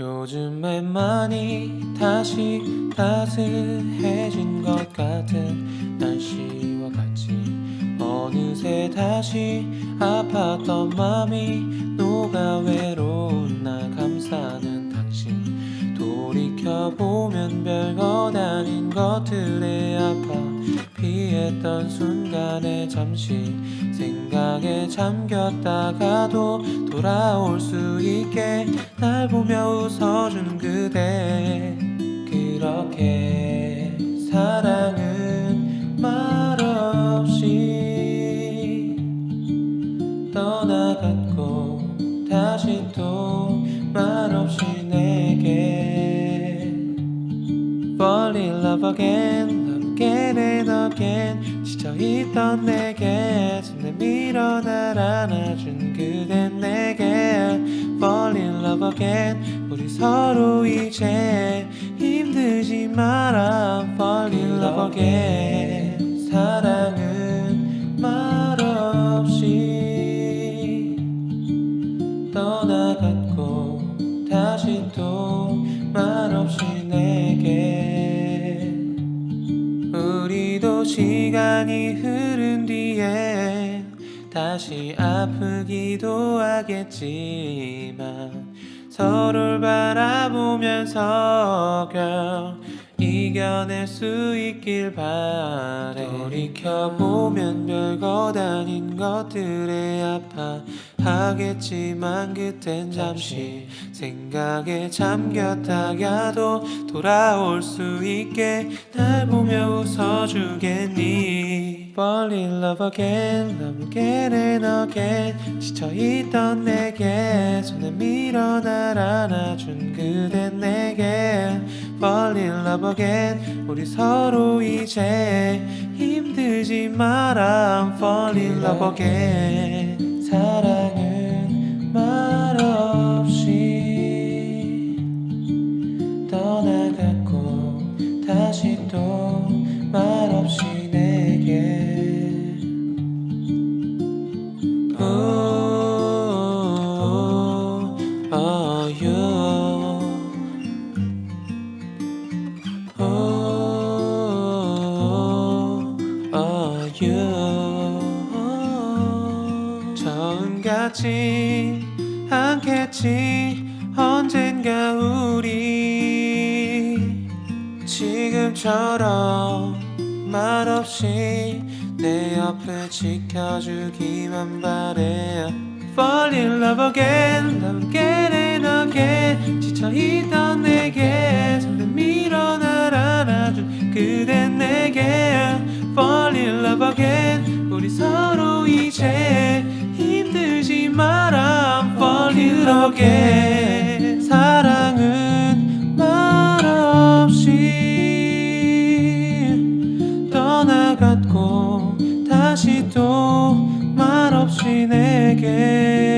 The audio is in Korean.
요즘에 많이 다시 따스해진 것 같은 날씨와 같이 어느새 다시 아팠던 맘이 녹아 외로운 날 감싸는 당신 돌이켜보면 별것 아닌 것들에 아파 피 했던 순간에 잠시 생각에 잠겼다가도 돌아올 수 있게 날 보며 웃어주는 그대. 그렇게 사랑은 말없이 떠나갔고 다시 또 말없이 내게 Fall in love again again 지쳐있던 내게 손 내밀어 날 안아준 그대 내게. Fall in love again. 우리 서로 이제 힘들지 마라. Fall in love again. 사랑은 말없이 떠나갔고 다시 또 말없이 우리도 시간이 흐른 뒤에 다시 아프기도 하겠지만 서로를 바라보면서 girl 이겨낼 수 있길 바래. 돌이켜보면 별것 아닌 것들에 아파 하겠지만 그땐 잠시 생각에 잠겼다가도 돌아올 수 있게 날 보며 웃어주겠니? Fall in love again, love again and again. 지쳐있던 내게 손에 밀어 날 안아준 그대 in love again 우리 서로 이제 힘들지 마라 Fall in love again 사랑 같지 않겠지? 언젠가 우리 지금처럼 말없이 내 옆을 지켜주기만 바래 Fall in love again, love again and again 지쳐있던 내게 손에 밀어 날 안아준 그대 내게 Fall in love again 우리 서로 이제 그러게 사랑은 말없이 떠나갔고 다시 또 말없이 내게